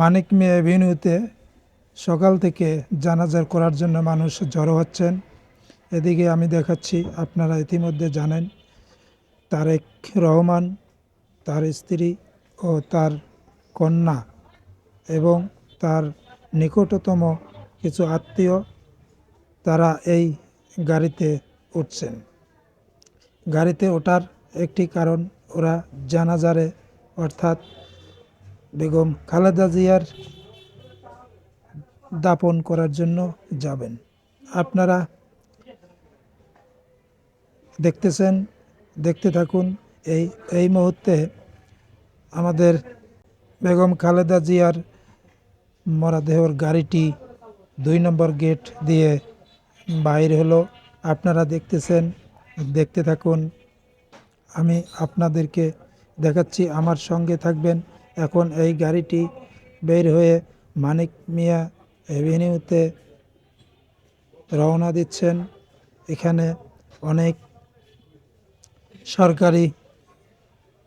মানিক মিয়া এভিনিউতে সকাল থেকে জানাজার করার জন্য মানুষ জড়ো হচ্ছেন। এদিকে আমি দেখাচ্ছি, আপনারা ইতিমধ্যে জানেন, তারেক রহমান, তার স্ত্রী ও তার কন্যা এবং তার নিকটতম কিছু আত্মীয়, তারা এই গাড়িতে উঠছেন। গাড়িতে ওঠার একটি কারণ, ওরা জানাজারে, অর্থাৎ বেগম খালেদা জিয়ার দাপন করার জন্য যাবেন। আপনারা দেখতেছেন, দেখতে থাকুন, এই এই মুহূর্তে আমাদের বেগম খালেদা জিয়ার মরাদেহর গাড়িটি দুই নম্বর গেট দিয়ে বাইর হলো। আপনারা দেখতেছেন, দেখতে থাকুন। আমি আপনাদেরকে দেখাচ্ছি, আমার সঙ্গে থাকবেন এখন এই গাড়িটি বের হয়ে মানিক মিয়া এভিনিউতে রওনা দিচ্ছেন। এখানে অনেক সরকারি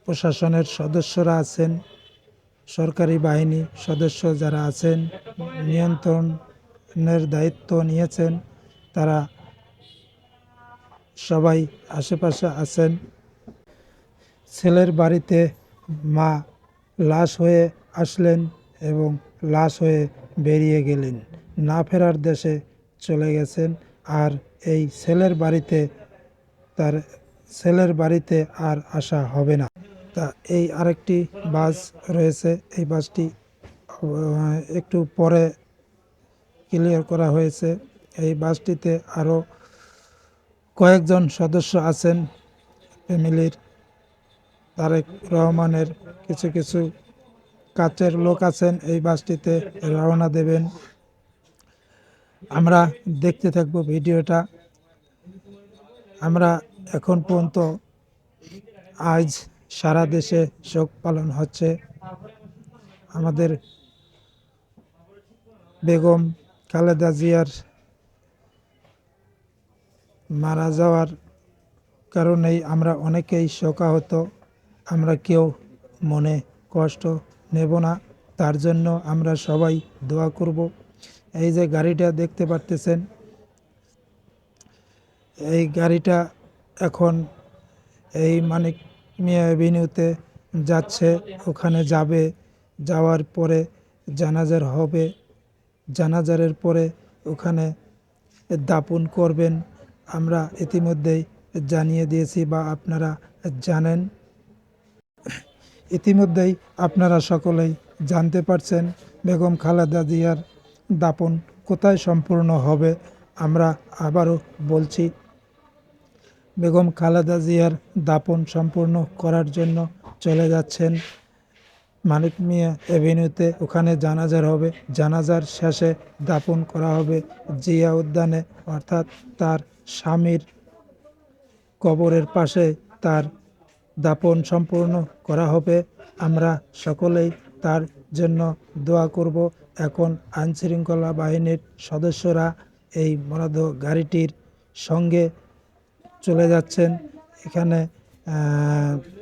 প্রশাসনের সদস্যরা আছেন, সরকারি বাহিনী সদস্য যারা আছেন, নিয়ন্ত্রণের দায়িত্ব নিয়েছেন, তারা সবাই আশেপাশে আছেন। ছেলের বাড়িতে মা লাশ হয়ে আসলেন এবং লাশ হয়ে বেরিয়ে গেলেন। না ফেরার দেশে চলে গেছেন আর এই ছেলের বাড়িতে তার ছেলের বাড়িতে আর আসা হবে না। তা এই আরেকটি বাস রয়েছে। এই বাসটি একটু পরে ক্লিয়ার করা হয়েছে। এই বাসটিতে আরও কয়েকজন সদস্য আছেন। ফ্যামিলির তারেক রহমানের কিছু কিছু কাছের লোক আছেন, এই বাসটিতে রওনা দেবেন। আমরা দেখতে থাকব ভিডিওটা। আমরা এখন পর্যন্ত আজ সারা দেশে শোক পালন হচ্ছে। আমাদের বেগম খালেদা জিয়ার মারা যাওয়ার কারণেই আমরা অনেকেই শোকাহত। আমরা কেউ মনে কষ্ট নেব না, তার জন্য আমরা সবাই দোয়া করব। এই যে গাড়িটা দেখতে পারতেছেন, এই গাড়িটা এখন এই মানিক মিয়া অ্যাভিনিউতে যাচ্ছে, ওখানে যাবে, যাওয়ার পরে জানাজার হবে, জানাজারের পরে ওখানে দাপন করবেন। আমরা ইতিমধ্যেই জানিয়ে দিয়েছি বা আপনারা জানেন। ইতিমধ্যেই আপনারা সকলেই জানতে পারছেন বেগম খালেদা জিয়ার দাপন কোথায় সম্পূর্ণ হবে। আমরা আবারও বলছি, বেগম খালেদা জিয়ার দাপন সম্পূর্ণ করার জন্য চলে যাচ্ছেন। মানিক মিয়া এভিনিউতে ওখানে জানাজার হবে। জানাজার শেষে দাপন করা হবে জিয়া উদ্যানে অর্থাৎ তার স্বামীর কবরের পাশে তার দাপন সম্পূর্ণ করা হবে। আমরা সকলেই তার জন্য দোয়া করব। এখন আইনশৃঙ্খলা বাহিনীর সদস্যরা এই মরদেহ গাড়িটির সঙ্গে চলে যাচ্ছেন। এখানে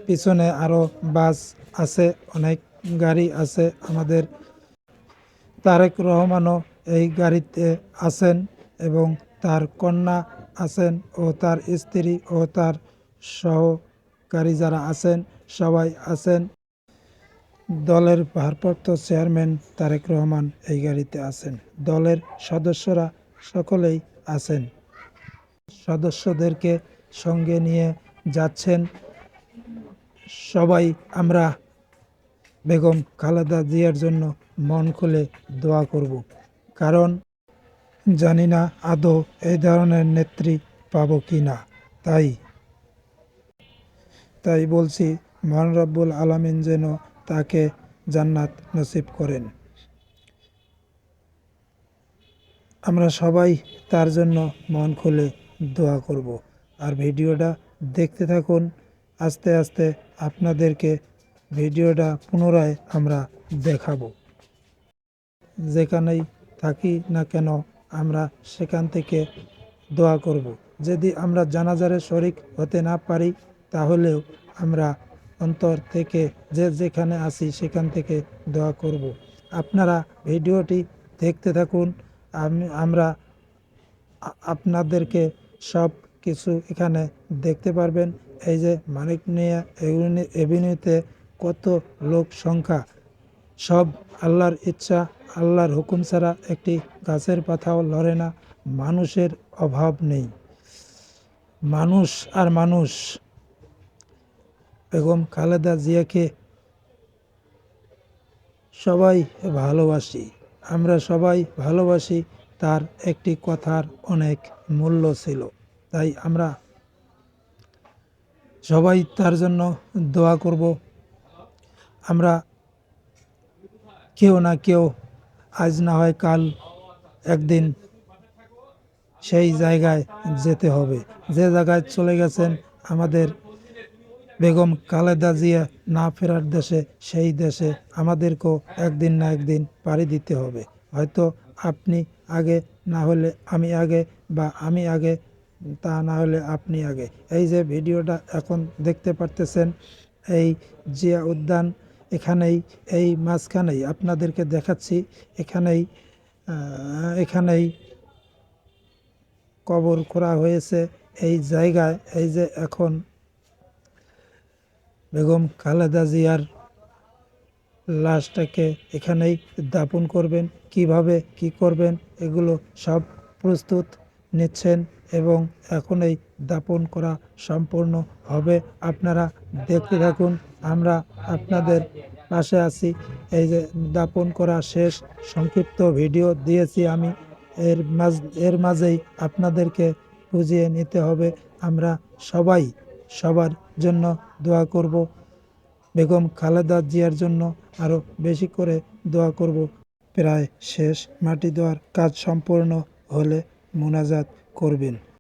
পিছনে আরও বাস আছে, অনেক গাড়ি আছে। আমাদের তারেক রহমানও এই গাড়িতে আছেন এবং তার কন্যা আছেন ও তার স্ত্রী ও তার সহকারী যারা আছেন, সবাই আছেন। দলের ভারপ্রাপ্ত চেয়ারম্যান তারেক রহমান এই গাড়িতে আছেন। দলের সদস্যরা সকলেই আছেন। সদস্যদেরকে সঙ্গে নিয়ে যাচ্ছেন সবাই। আমরা বেগম খালেদা জিয়ার জন্য মন খুলে দোয়া করব। কারণ জানি না আদৌ এই ধরনের নেত্রী পাবো কি না তাই তাই বলছি, মহান রব্বুল আলমিন যেন তাকে জান্নাত নসিব করেন। আমরা সবাই তার জন্য মন খুলে দোয়া করব। আর ভিডিওটা দেখতে থাকুন। আস্তে আস্তে আপনাদেরকে ভিডিওটা পুনরায় আমরা দেখাবো। যেখানেই থাকি না কেন আমরা সেখান থেকে দোয়া করব। যদি আমরা জানাজারে শরিক হতে না পারি তাহলেও আমরা অন্তর থেকে যে যেখানে আছি সেখান থেকে দোয়া করব। আপনারা ভিডিওটি দেখতে থাকুন। আমি, আমরা আপনাদেরকে সব কিছু এখানে দেখতে পারবেন। এই যে মানিক নিয়ে এভিনিউতে কত লোক সংখ্যা। সব আল্লাহর ইচ্ছা, আল্লাহর হুকুম ছাড়া একটি গাছের পাতাও লড়ে না। মানুষের অভাব নেই। মানুষ আর মানুষ বেগম খালেদা জিয়াকে সবাই ভালোবাসি। আমরা সবাই ভালোবাসি, তার একটি কথার অনেক মূল্য ছিল। তাই আমরা সবাই তার জন্য দোয়া করব। আমরা কেউ না কেউ, আজ না হয় কাল একদিন সেই জায়গায় যেতে হবে। যে জায়গায় চলে গেছেন আমাদের বেগম খালেদা জিয়া না ফেরার দেশে, সেই দেশে আমাদেরকেও একদিন না একদিন পাড়ি দিতে হবে। হয়তো আপনি আগে না হলে আমি আগে বা আমি আগে, তা না হলে আপনি আগে। এই যে ভিডিওটা এখন দেখতে পারতেছেন, এই জিয়া উদ্যান এখানেই, এই মাঝখানেই আপনাদেরকে দেখাচ্ছি, এখানেই এখানেই কবর করা হয়েছে। এই জায়গায়, এই যে এখন বেগম খালেদা জিয়ার লাশটাকে এখানেই দাপন করবেন, কীভাবে, কি করবেন, এগুলো সব প্রস্তুত নিচ্ছেন এবং এখনই দাপন করা সম্পূর্ণ হবে। আপনারা দেখতে থাকুন, আমরা আপনাদের পাশে আছি। এই যে দাপন করা শেষ সংক্ষিপ্ত ভিডিও দিয়েছি আমি। এর মাঝ, এর মাঝেই আপনাদেরকে বুঝিয়ে নিতে হবে, আমরা সবাই সবার জন্য দোয়া করব। বেগম খালেদা জিয়ার জন্য আরও বেশি করে দোয়া করব। প্রায় শেষ মাটি দেওয়ার কাজ সম্পূর্ণ হলে মোনাজাত করবেন।